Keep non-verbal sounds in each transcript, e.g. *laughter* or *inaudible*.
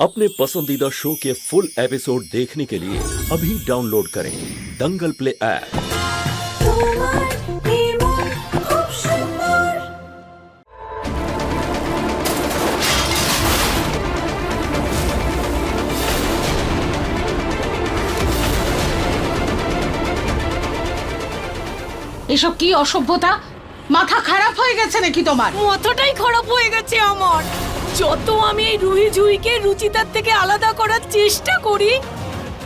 अपने पसंदीदा शो के फुल एपिसोड देखने के लिए अभी डाउनलोड करें दंगल प्ले ऐप তোমার নির্মল খুব সুন্দর এসব কি অসভ্যতা মাথা খারাপ হয়ে গেছে নাকি তোমার মাথাটাই খারাপ হয়ে গেছে আমার যত আমি এই রুহি জুইকে রুচিতার থেকে আলাদা করার চেষ্টা করি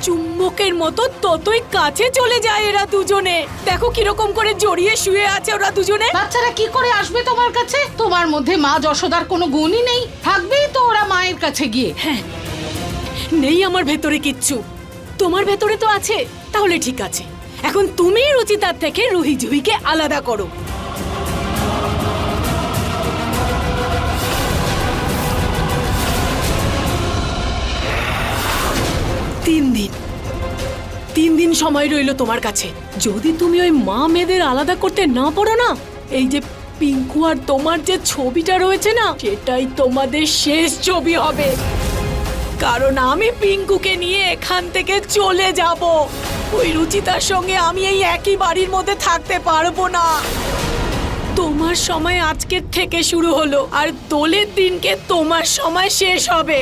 চুম্বকের মতো ততই কাছে চলে যায় এরা দুজনে। দেখো কীরকম করে জড়িয়ে শুয়ে আছে ওরা দুজনে। বাচ্চারা কি করে আসবে তোমার কাছে? তোমার মধ্যে মা যশোদার কোনো গুণই নেই। থাকবেই তো ওরা মায়ের কাছে গিয়ে। হ্যাঁ নেই আমার ভেতরে কিচ্ছু। তোমার ভেতরে তো আছে তাহলে ঠিক আছে। এখন তুমি রুচিতার থেকে রুহি জুহিকে আলাদা করো। তিন দিন। তিন দিন সময় রইল তোমার কাছে। যদি তুমি ওই মা মেয়েদের আলাদা করতে না পারো না, এই যে পিঙ্কু আর তোমার যে ছবিটা রয়েছে না, সেটাই তোমাদের শেষ ছবি হবে। কারণ আমি পিঙ্কুকে নিয়ে এখান থেকে চলে যাব। ওই রুচিতার সঙ্গে আমি এই একই বাড়ির মধ্যে থাকতে পারব না। তোমার সময় আজকের থেকে শুরু হলো, আর দোলের দিনকে তোমার সময় শেষ হবে।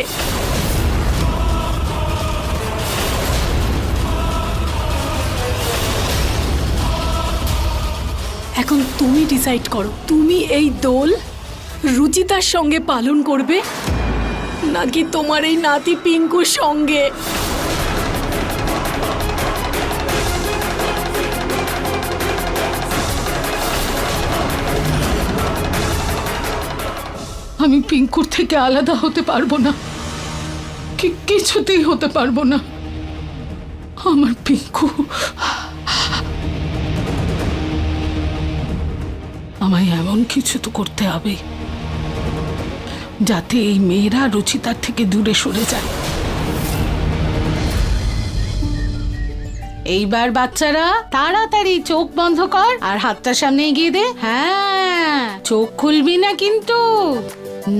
এখন তুমি ডিসাইড করো। তুমি এই দোল রুচিতার সঙ্গে পালন করবে নাকি তোমার এই নাতি পিঙ্কুর সঙ্গে? আমি পিঙ্কুর থেকে আলাদা হতে পারব না। কিছুতেই হতে পারব না। আমার পিঙ্কু এমন কিছু তো করতে হবে, যাতে এই মেয়েরা রুচিতার থেকে দূরে সরে যায়। এইবার বাচ্চারা, তাড়াতাড়ি চোখ বন্ধ কর আর হাতটা সামনে এগিয়ে দে। হ্যাঁ চোখ খুলবি না কিন্তু।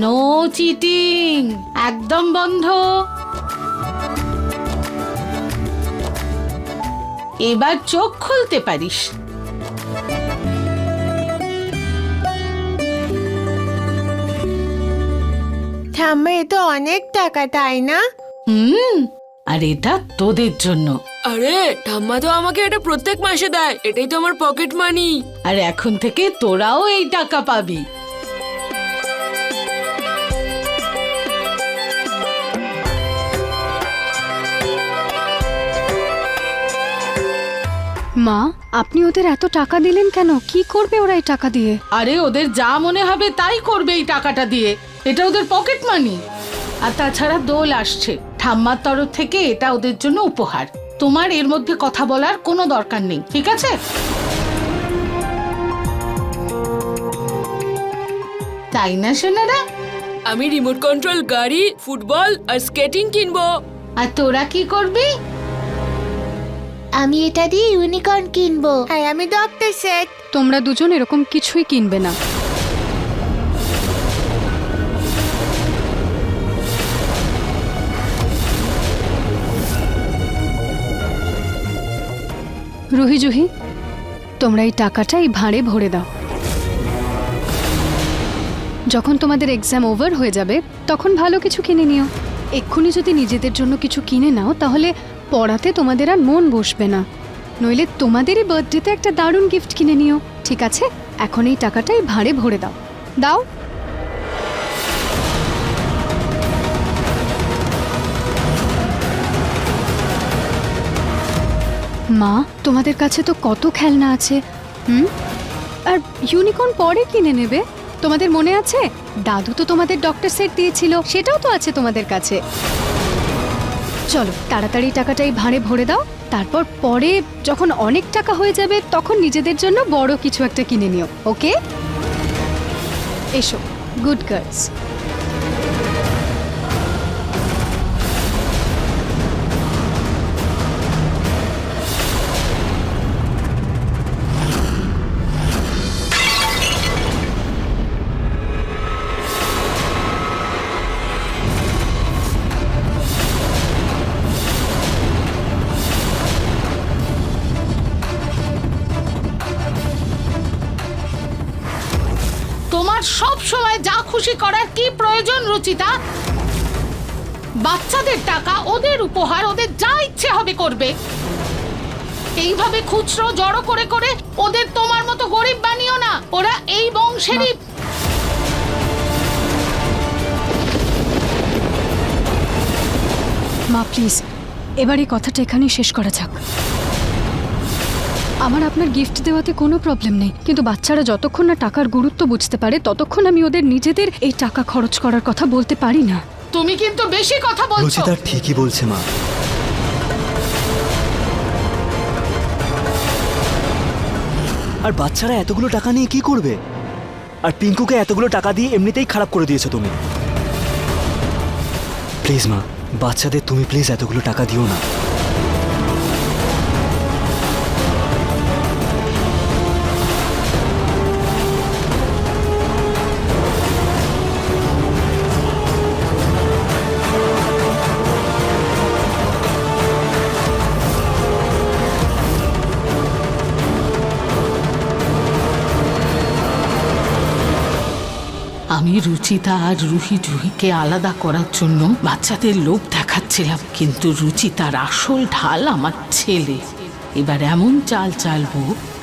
নো চিটিং একদম বন্ধ। এবার চোখ খুলতে পারিস। ঠাম্মা এ তো অনেক টাকা তাই না? হুম আর এটা তোদের জন্য। আরে ঠাম্মা তো আমাকে এটা প্রত্যেক মাসে দেয়। এটাই তো আমার পকেট মানি। আর এখন থেকে তোরাও এই টাকা পাবি। মা আপনি ওদের এত টাকা দিলেন কেন? কি করবে ওরা এই টাকা দিয়ে? আরে ওদের যা মনে হবে তাই করবে এই টাকাটা দিয়ে। এটা ওদের পকেট মানি আর তাছাড়া দোল আসছে। ঠাম্মার তরফ থেকে এটা ওদের জন্য উপহার। তোমার এর মধ্যে কথা বলার কোনো দরকার নেই ঠিক আছে? তাই না সোনারা? আমি রিমোট কন্ট্রোল গাড়ি ফুটবল আর স্কেটিং কিনবো। আর তোরা কি করবি? আমি এটা দিয়ে ইউনিকর্ন কিনবো। আর আমি ডক্টর সেট তোমরা দুজন এরকম কিছুই কিনবে না। রুহি জুহি, তোমরা এই টাকাটা এই ভাঁড়ে ভরে দাও। যখন তোমাদের এক্সাম ওভার হয়ে যাবে, তখন ভালো কিছু কিনে নিও। এক্ষুনি যদি নিজেদের জন্য কিছু কিনে নাও, তাহলে পড়াতে তোমাদের আর মন বসবে না। নইলে তোমাদেরই বার্থডেতে একটা দারুণ গিফট কিনে নিও। ঠিক আছে? এখন এই টাকাটাই ভাঁড়ে ভরে দাও। দাও। মা, তোমাদের কাছে তো কত খেলনা আছে, হুম? আর ইউনিকর্ন পরে কিনে নেবে? তোমাদের মনে আছে? দাদু তো তোমাদের ডক্টর সেট দিয়েছিল, সেটাও তো আছে তোমাদের কাছে। চলো, তাড়াতাড়ি টাকাটাই ভাঁড়ে ভরে দাও, তারপর পরে যখন অনেক টাকা হয়ে যাবে, তখন নিজেদের জন্য বড় কিছু একটা কিনে নিও, ওকে? এসো গুড গার্লস সময় যা খুশি করার কি প্রয়োজন, রুচিতা? বাচ্চাদের টাকা ওদের উপহার, ওদের যা ইচ্ছে হবে করবে। এইভাবে খুচরো জড়ো করে করে ওদের তোমার মতো গরিব বানিও না, ওরা এই বংশেরই মা, প্লিজ, এবার এই কথাটা এখানেই শেষ করা যাক। আমার আপনার গিফট দেওয়াতে কোনো প্রবলেম নেই। কিন্তু বাচ্চারা যতক্ষণ না টাকার গুরুত্ব বুঝতে পারে ততক্ষণ আমি ওদের নিজেদের এই টাকা খরচ করার কথা বলতে পারি না। তুমি কিন্তু বেশি কথা বলছো। রুচিতা ঠিকই বলছে মা। আর বাচ্চারা এতগুলো টাকা নিয়ে কি করবে? আর পিঙ্কুকে এতগুলো টাকা দিয়ে এমনিতেই খারাপ করে দিয়েছ তুমি। প্লিজ মা বাচ্চাদের তুমি প্লিজ এতগুলো টাকা দিও না। আমি রুচিতা আর রুহি জুহিকে আলাদা করার জন্য বাচ্চাদের লোভ দেখাচ্ছিলাম, কিন্তু রুচিতার আসল ঢাল আমার ছেলে। এবার এমন চাল চালবো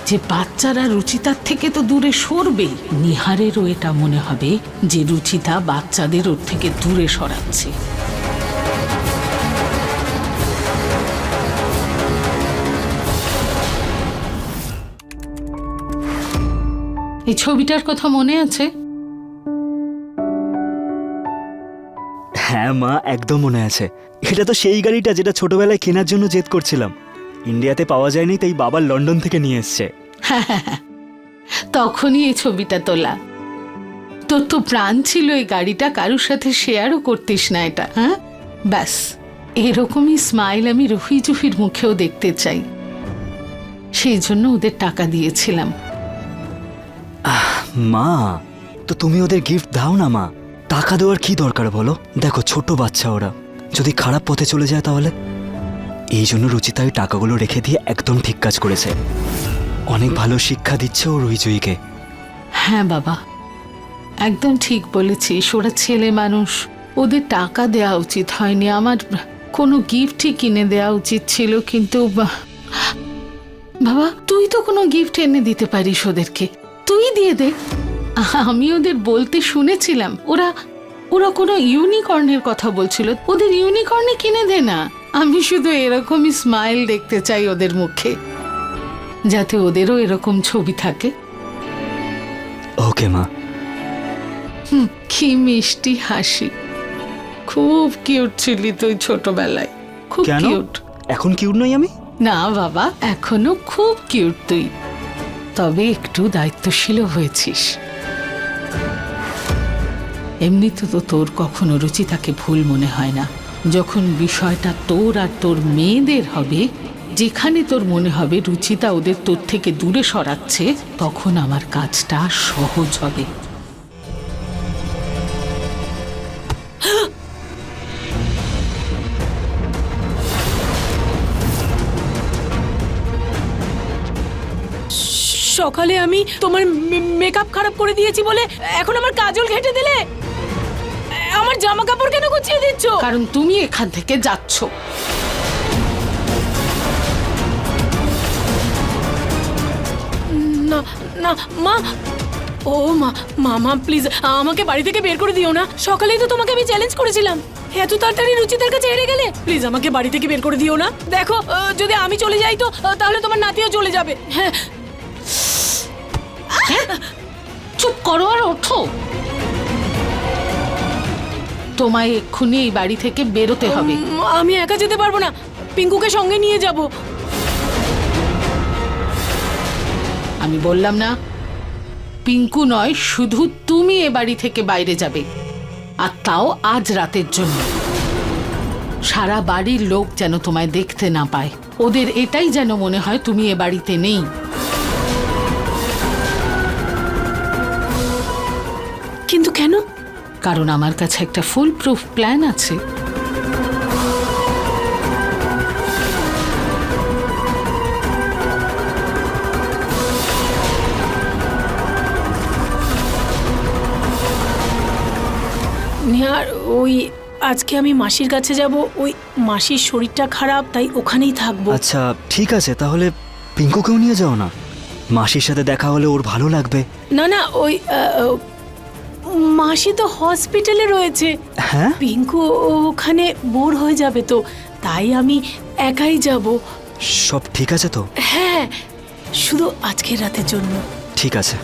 যে বাচ্চারা রুচিতার থেকে তো দূরে সরবে। নিহারেরও এটা মনে হবে যে রুচিতা বাচ্চাদের ওর থেকে দূরে সরাচ্ছে। এই ছবিটার কথা মনে আছে? হ্যাঁ মা একদম মনে আছে। এটা তো সেই গাড়িটা যেটা ছোটবেলায় কেনার জন্য জেদ করছিলাম। ইন্ডিয়াতে পাওয়া যায়নি তাই বাবা লন্ডন থেকে নিয়ে এসছে। *laughs* তখনই এই ছবিটা তোলা। তোর তো প্রাণ ছিল এই গাড়িটা কারোর সাথে শেয়ারও করতিস না এটা হ্যাঁ? ব্যাস এরকমই স্মাইল আমি রুহি জুফির মুখেও দেখতে চাই। সেই জন্য ওদের টাকা দিয়েছিলাম। মা তো তুমি ওদের গিফট দাও না মা। টাকা দেওয়ার কি দরকার বলো? দেখো, ছোট বাচ্চা ওরা। যদি খারাপ পথে চলে যায় তাহলে? এই জন্য রুচিতা ওই টাকাগুলো রেখে দিয়ে একদম ঠিক কাজ করেছে। অনেক ভালো শিক্ষা দিচ্ছে ও রুইজুইকে। হ্যাঁ বাবা, একদম ঠিক বলেছিস। ওরা ছেলে মানুষ, ওদের টাকা দেওয়া উচিত হয়নি। আমার কোনো গিফটই কিনে দেওয়া উচিত ছিল, কিন্তু বাবা, তুই তো কোনো গিফট এনে দিতে পারিস ওদেরকে। তুই দিয়ে দে। আমি ওদের বলতে শুনেছিলাম। ওরা ওরা কোনো ইউনিকর্নের কথা বলছিল। ওদের ইউনিকর্নে কিনে দে না। আমি শুধু এরকমই স্মাইল দেখতে চাই ওদের মুখে। যাতে ওদেরও এরকম ছবি থাকে। ওকে মা। হুম, কি মিষ্টি হাসি। খুব কিউট ছিলি তুই ছোটবেলায়। খুব কিউট এখন কিউট নই আমি? না বাবা এখনও খুব কিউট তুই। তবে একটু দায়িত্বশীল হয়েছিস। এমনিতে তো তোর কখনো রুচিতাকে ভুল মনে হয় না। যখন বিষয়টা তোর আর তোর মেয়েদের হবে, যেখানে তোর মনে হবে রুচিতা ওদের তোর থেকে দূরে সরাচ্ছে, তখন আমার কাজটা সহজ হবে। সকালে আমি তোমার মেকআপ খারাপ করে দিয়েছি বলে এখন আমার কাজল ঘেটে দিলে? আমার জামা কাপড় কেন গুছিয়ে দিচ্ছ? কারণ তুমি এখান থেকে যাচ্ছ। না না মা। ও মা মামা প্লিজ আমাকে বাড়ি থেকে বের করে দিও না। সকালেই তো তোমাকে আমি চ্যালেঞ্জ করেছিলাম। এত তাড়াতাড়ি রুচিতার কাছে হেরে গেলে? প্লিজ আমাকে বাড়ি থেকে বের করে দিও না। দেখো যদি আমি চলে যাই তো তাহলে তোমার নাতিও চলে যাবে। হ্যাঁ চুপ করো আর ওঠো। তোমায় এক্ষুনি এই বাড়ি থেকে বেরোতে হবে। আমি একা যেতে পারব না। পিঙ্কুকে সঙ্গে নিয়ে যাব। আমি বললাম না পিঙ্কু নয় শুধু তুমি এ বাড়ি থেকে বাইরে যাবে। আর তাও আজ রাতের জন্য। সারা বাড়ির লোক যেন তোমায় দেখতে না পায়। ওদের এটাই যেন মনে হয় তুমি এ বাড়িতে নেই। কেন? কারণ আমার কাছে একটা ফুল প্রুফ প্ল্যান আছে। না ওই আজকে আমি মাসির কাছে যাব। ওই মাসির শরীরটা খারাপ তাই ওখানেই থাকব। আচ্ছা ঠিক আছে তাহলে পিঙ্কুকেও নিয়ে যাও না। মাসির সাথে দেখা হলে ওর ভালো লাগবে। না না ওই আহ, মাসি তো হসপিটালে রয়েছে। হ্যাঁ? পিঙ্কু ওখানে বোর হয়ে যাবে তো তাই আমি একাই যাব। সব ঠিক আছে তো? হ্যাঁ শুধু আজকের রাতের জন্য। ঠিক আছে।